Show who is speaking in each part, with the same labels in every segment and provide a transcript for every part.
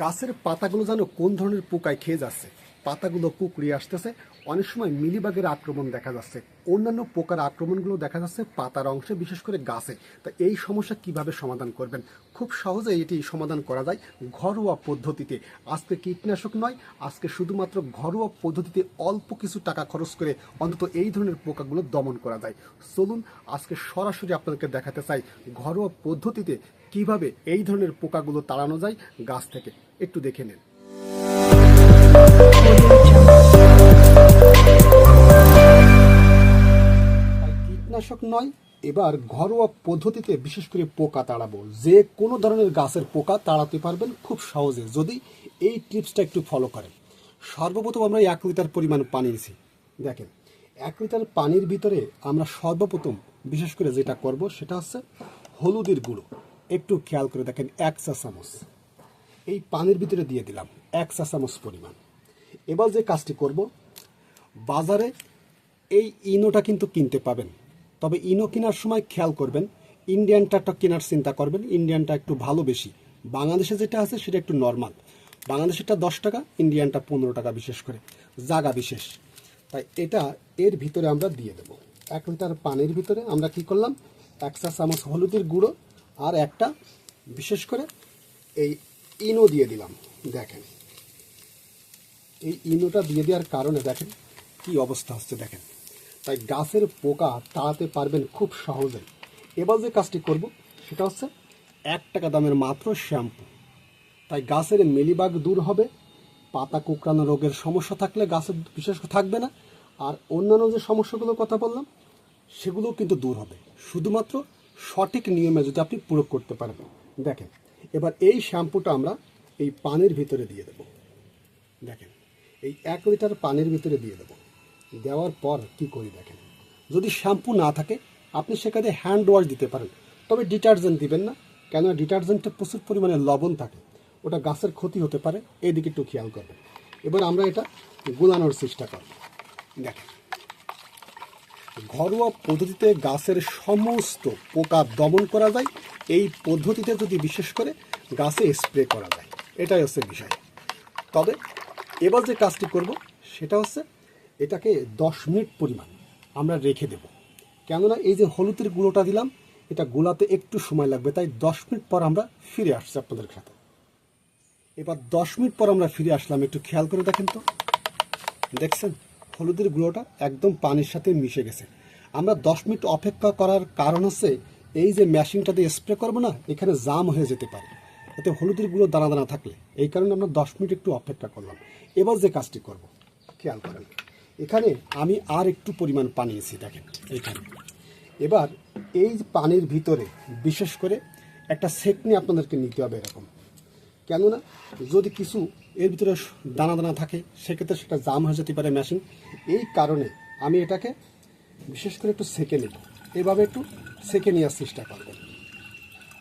Speaker 1: গাছের পাতাগুলো যেন কোন ধরনের পোকায় খেয়ে যাচ্ছে, পাতাগুলো কুকড়িয়ে আসতেছে, অনেক সময় মিলিবাগের আক্রমণ দেখা যাচ্ছে, অন্যান্য পোকার আক্রমণগুলো দেখা যাচ্ছে পাতার অংশে, বিশেষ করে গাছে। তা এই সমস্যা কীভাবে সমাধান করবেন? খুব সহজে এটি সমাধান করা যায় ঘরোয়া পদ্ধতিতে। আজকে কীটনাশক নয়, আজকে শুধুমাত্র ঘরোয়া পদ্ধতিতে অল্প কিছু টাকা খরচ করে অন্তত এই ধরনের পোকাগুলো দমন করা যায়। চলুন, আজকে সরাসরি আপনাদেরকে দেখাতে চাই ঘরোয়া পদ্ধতিতে কীভাবে এই ধরনের পোকাগুলো তাড়ানো যায়, গাছ থেকে একটু দেখে নিন। কীটনাশক নয়, এবার ঘরোয়া পদ্ধতিতে বিশেষ করে পোকা তাড়াবো। যে কোনো ধরনের গাছের পোকা তাড়াতে পারবেন খুব সহজে। যদি এই টিপসটা একটু ফলো করেন। সর্বপ্রথম আমরা এক লিটার পরিমাণ পানি নিছি। দেখেন, এক লিটার পানির ভিতরে আমরা সর্বপ্রথম বিশেষ করে যেটা করব, সেটা হচ্ছে হলুদের গুঁড়ো। একটু খেয়াল করে দেখেন এক চা চামচ এই পানির ভিতরে দিয়ে দিলাম এক চা চামচ পরিমাণ। এবার যে কাজটি করব, বাজারে এই ইনোটা কিন্তু কিনতে পাবেন। তবে ইনো কেনার সময় খেয়াল করবেন ইন্ডিয়ানটা কেনার চিন্তা করবেন ইন্ডিয়ানটা একটু ভালো বেশি। বাংলাদেশে যেটা আছে সেটা একটু নর্মাল বাংলাদেশেরটা দশ টাকা ইন্ডিয়ানটা পনেরো টাকা বিশেষ করে, জাগা বিশেষ। তাই এটা এর ভিতরে আমরা দিয়ে দেবো। এক লিটার পানির ভিতরে আমরা কি করলাম, এক চা চামচ হলুদের গুঁড়ো আর একটা, বিশেষ করে এই ইনো দিয়ে দিলাম, দেখেন। এই ইনোটা দিয়ে দেওয়ার কারণে দেখেন কি অবস্থা হচ্ছে, দেখেন। তাই গাছের পোকা তাড়াতে পারবেন খুব সহজে। এবার যে কাজটি করব, সেটা হচ্ছে এক টাকা দামের মাত্র শ্যাম্পু। তাই গাছের মেলিবাগ দূর হবে, পাতা কুকরানো রোগের সমস্যা থাকলে গাছের বিশেষ থাকবে না। আর অন্যান্য যে সমস্যাগুলোর কথা বললাম সেগুলো কিন্তু দূর হবে। শুধুমাত্র সঠিক নিয়মে যদি আপনি প্রয়োগ করতে পারেন। দেখেন, এবার এই শ্যাম্পুটা আমরা এই পানির ভিতরে দিয়ে দেবো। দেখেন, এই এক লিটার পানির ভিতরে দিয়ে দেবো। দেওয়ার পর কি করি দেখেন, যদি শ্যাম্পু না থাকে, আপনি সেখানে হ্যান্ড ওয়াশ দিতে পারেন। তবে ডিটারজেন্ট দিবেন না কেন ডিটারজেন্টে প্রচুর পরিমাণে লবণ থাকে। ওটা গাছের ক্ষতি হতে পারে, এদিকে একটু খেয়াল করবেন। এবার আমরা এটা গুলানোর চেষ্টা করব। দেখেন ঘরোয়া পদ্ধতিতে গাছের সমস্ত পোকা দমন করা যায়। এই পদ্ধতিতে যদি বিশেষ করে গাছে স্প্রে করা যায়, এটাই হচ্ছে বিষয়। তবে এবার যে কাজটি করব, সেটা হচ্ছে এটাকে দশ মিনিট পরিমাণ আমরা রেখে দেব। কেননা এই যে হলুদের গুঁড়োটা দিলাম, এটা গোলাতে একটু সময় লাগবে, তাই দশ মিনিট পর আমরা ফিরে আসছি আপনাদের সাথে। এবার দশ মিনিট পর আমরা ফিরে আসলাম, একটু খেয়াল করে দেখেন তো। দেখছেন? হলুদের গুঁড়োটা একদম পানির সাথে মিশে গেছে। আমরা দশ মিনিট অপেক্ষা করার কারণ হচ্ছে, এই যে মেশিনটা দিয়ে স্প্রে করব না, এখানে জাম হয়ে যেতে পারে। এতে হলুদের গুঁড়ো দানা দানা থাকলে। এই কারণে আমরা দশ মিনিট একটু অপেক্ষা করলাম। এবার যে কাজটি করব, খেয়াল করেন। এখানে আমি আর একটু পরিমাণ পানি নিয়েছি দেখেন এখানে এবার এই পানির ভিতরে বিশেষ করে একটা সেকনি আপনাদেরকে নিতে হবে এরকম। কেননা যদি কিছু এর ভিতরে দানা দানা থাকে, সেক্ষেত্রে সেটা জাম হয়ে যেতে পারে মেশিন এই কারণে আমি এটাকে বিশেষ করে একটু সেকে নেব। এভাবে একটু সেকে নেওয়ার চেষ্টা করবেন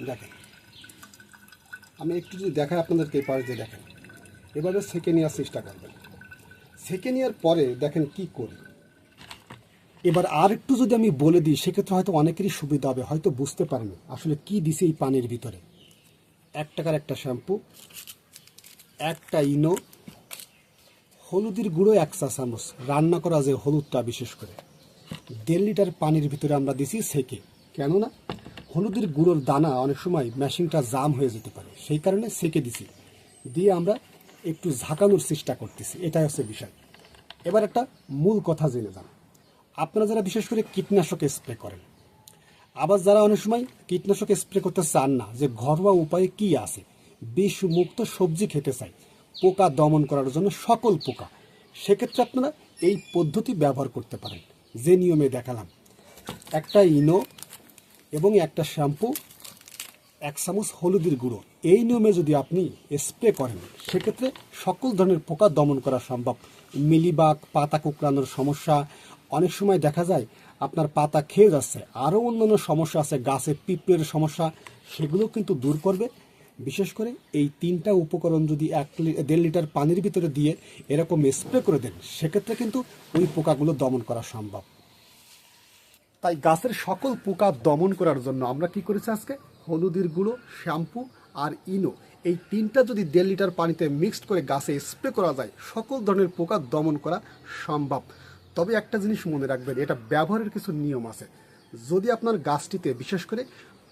Speaker 1: দেখেন, আমি একটু যদি দেখাই আপনাদেরকে এই পাশে দেখেন। এভাবে সেকে নেওয়ার চেষ্টা করবেন। সেকে নেওয়ার পরে দেখেন কি করি। এবার আর একটু যদি আমি বলে দিই, সেক্ষেত্রে হয়তো অনেকেরই সুবিধা হবে, হয়তো বুঝতে পারেনি আসলে কি দিছে এই পানির ভিতরে। এক টাকার একটা শ্যাম্পু একটা ইনো হলুদের গুঁড়ো এক চামচ। রান্না করা যে হলুদটা বিশেষ করে। দেড় লিটার পানির ভিতরে আমরা দিছি সেকে। কেননা হলুদের গুঁড়োর দানা অনেক সময় মেশিনটা জাম হয়ে যেতে পারে। সেই কারণে সেকে দিছি। দিয়ে আমরা একটু ঝাঁকানোর চেষ্টা করতেছি। এটাই হচ্ছে বিষয়। এবার একটা মূল কথা জেনে যান। আপনারা যারা বিশেষ করে কীটনাশক স্প্রে করেন আবার যারা অনেক সময় কীটনাশক স্প্রে করতে চান না, যে ঘরোয়া উপায়ে কি আছে? বিষ মুক্ত সবজি খেতে চাই, পোকা দমন করার জন্য সকল পোকা। সেক্ষেত্রে আপনারা এই পদ্ধতি ব্যবহার করতে পারেন, যে নিয়মে দেখালাম। একটা ইনো এবং একটা শ্যাম্পু, এক চামচ হলুদের গুঁড়ো। এই নিয়মে যদি আপনি স্প্রে করেন, সেক্ষেত্রে সকল ধরনের পোকা দমন করা সম্ভব। মিলিবাগ, পাতা কুকরানোর সমস্যা, অনেক সময় দেখা যায় আপনার পাতা খেয়ে যাচ্ছে, আরও অন্যান্য সমস্যা আছে, গাছে পিঁপড়ের সমস্যা, সেগুলো কিন্তু দূর করবে। বিশেষ করে এই তিনটা উপকরণ যদি এক দেড় লিটার পানির ভিতরে দিয়ে এরকম স্প্রে করে দেন, সেক্ষেত্রে কিন্তু ওই পোকাগুলো দমন করা সম্ভব। তাই গাছের সকল পোকা দমন করার জন্য আমরা কি করেছি আজকে? হলুদের গুঁড়ো, শ্যাম্পু আর ইনো। এই তিনটা যদি দেড় লিটার পানিতে মিক্সড করে গাছে স্প্রে করা যায়, সকল ধরনের পোকা দমন করা সম্ভব। তবে একটা জিনিস মনে রাখবেন, এটা ব্যবহারের কিছু নিয়ম আছে। যদি আপনার গাছটিতে, বিশেষ করে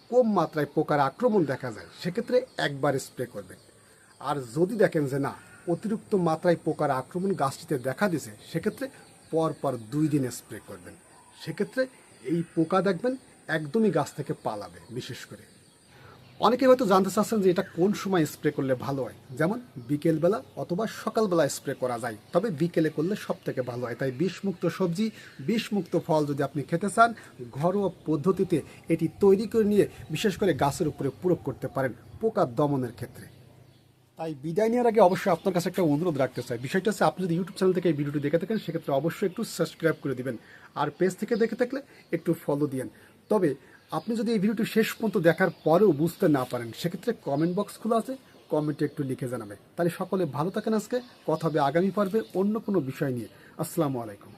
Speaker 1: কম মাত্রায় পোকার আক্রমণ দেখা যায়, সেক্ষেত্রে একবার স্প্রে করবেন। আর যদি দেখেন যে না, অতিরিক্ত মাত্রায় পোকার আক্রমণ গাছটিতে দেখা দিছে, সেক্ষেত্রে পর পর দুই দিন স্প্রে করবেন। সেক্ষেত্রে এই পোকা দেখবেন একদমই গাছ থেকে পালাবে, বিশেষ করে। অনেকে হয়তো জানতে চাচ্ছেন যে এটা কোন সময় স্প্রে করলে ভালো হয়। যেমন বিকেলবেলা অথবা সকালবেলা স্প্রে করা যায়। তবে বিকেলে করলে সব থেকে ভালো হয়। তাই বিষমুক্ত সবজি, বিষমুক্ত ফল যদি আপনি খেতে চান, ঘরোয়া পদ্ধতিতে এটি তৈরি করে নিয়ে বিশেষ করে গাছের উপরে প্রয়োগ করতে পারেন পোকা দমনের ক্ষেত্রে। তাই বিদায় নেওয়ার আগে অবশ্যই আপনার কাছে একটা অনুরোধ রাখতে চাই। বিষয়টা হচ্ছে আপনি যদি ইউটিউব চ্যানেল থেকে এই ভিডিওটি দেখে থাকেন, সেক্ষেত্রে অবশ্যই একটু সাবস্ক্রাইব করে দিবেন। আর পেজ থেকে দেখে থাকলে একটু ফলো দিয়েন। তবে আপনি যদি এই ভিডিওটি শেষ পর্যন্ত দেখার পরেও বুঝতে না পারেন, সেক্ষেত্রে কমেন্ট বক্স খোলা আছে কমেন্টে একটু লিখে জানাবে তাহলে সকলে ভালো থাকেন আজকে, কথা হবে আগামী পর্বে অন্য কোনো বিষয় নিয়ে। আসসালামু আলাইকুম।